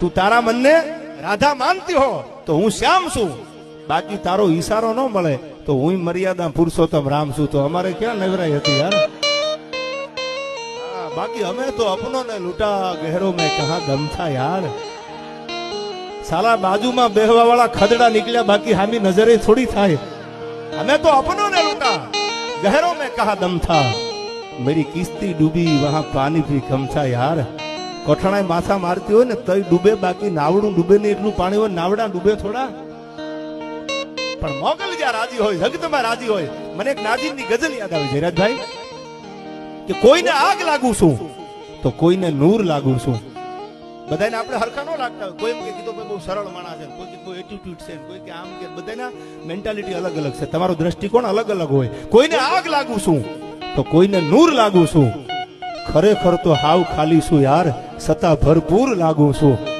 તું તારા મનને રાધા માનતી હો, તો હું શ્યામ છું. બાકી તારો ઈશારો ન મળે, તો હું મર્યાદા પુરુષોત્તમ રામ છું. તો અમારે ક્યાં નવરાઈ હતી યાર? બાકી અમે તો અપનો ને લૂટા ગહેરો મેં કહા દમ થા યાર. સાલા બાજુમાં બેહવા વાળા ખદડા નીકળ્યા, બાકી હામી નજરે થોડી થાય. અમે તો અપનો ને લૂટા ગહેરો મેં કહા દમ થા. મેરી કિસ્તી ડૂબી, વહા પાણી ભી કમ થા યાર. કોઠણાએ માથા મારતી હોય ને તઈ ડૂબે, બાકી નાવડું ડૂબે નહીં, એટલું પાણી હોય, નાવડા ડૂબે થોડા. પણ મોગલ જ્યાં રાજી હોય જગતમાં રાજી હોય, મને એક નાજીરની ગઝલ યાદ આવે જયરાજભાઈ કે કોઈને આગ લાગુ છું, તો કોઈને નૂર લાગુ છું. બધાને આપણે હરખા ન લાગતા હોય. કોઈ એમ કે કીધું બહુ સરળ માણસ છે. કોઈ કીધું એટીટ્યુડ છે. કોઈ કે આમ કે, બધાના મેન્ટાલિટી અલગ અલગ છે. તમારો દ્રષ્ટિકોણ અલગ અલગ હોય. કોઈને આગ લાગુ છું, તો કોઈને નૂર લાગુ છું. ખરેખર તો હાવ ખાલી છું યાર. સતા ભરપૂર લાગુ છું.